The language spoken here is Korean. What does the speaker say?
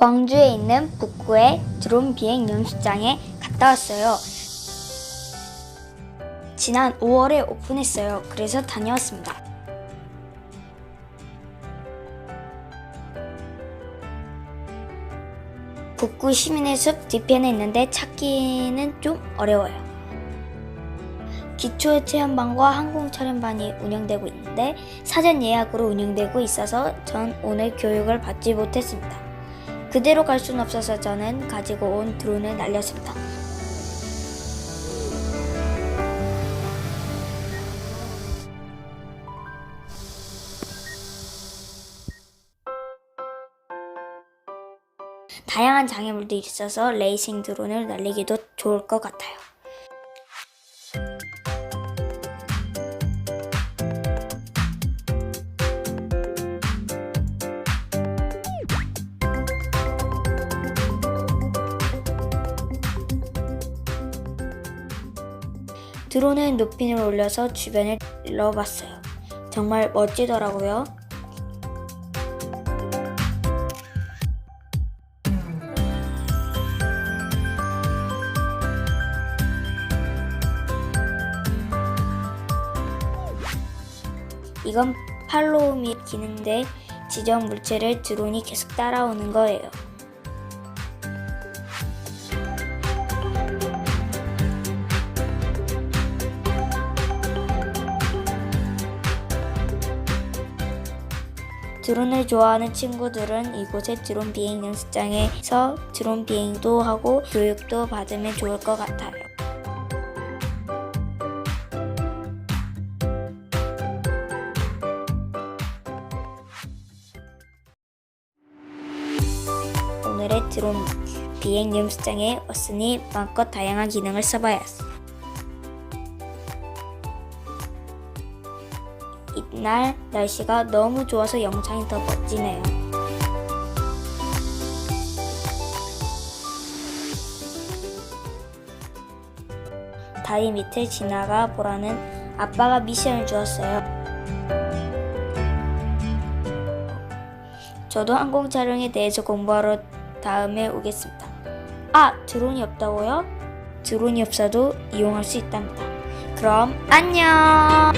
광주에 있는 북구의 드론 비행 연습장에 갔다 왔어요. 지난 5월에 오픈했어요. 그래서 다녀왔습니다. 북구 시민의 숲 뒤편에 있는데 찾기는 좀 어려워요. 기초 체험반과 항공 촬영반이 운영되고 있는데 사전 예약으로 운영되고 있어서 전 오늘 교육을 받지 못했습니다. 그대로 갈 수는 없어서 저는 가지고 온 드론을 날렸습니다. 다양한 장애물도 있어서 레이싱 드론을 날리기도 좋을 것 같아요. 드론은 높이를 올려서 주변을 일러봤어요. 정말 멋지더라고요. 이건 팔로우 및 기능인데 지정 물체를 드론이 계속 따라오는 거예요. 드론을 좋아하는 친구들은 이곳의 드론 비행 연습장에서 드론 비행도 하고 교육도 받으면 좋을 것 같아요. 오늘의 드론 비행 연습장에 왔으니 마음껏 다양한 기능을 써봐야 했어. 이날 날씨가 너무 좋아서 영상이 더 멋지네요. 다리 밑을 지나가 보라는 아빠가 미션을 주었어요. 저도 항공 촬영에 대해서 공부하러 다음에 오겠습니다. 아, 드론이 없다고요? 드론이 없어도 이용할 수 있답니다. 그럼 안녕!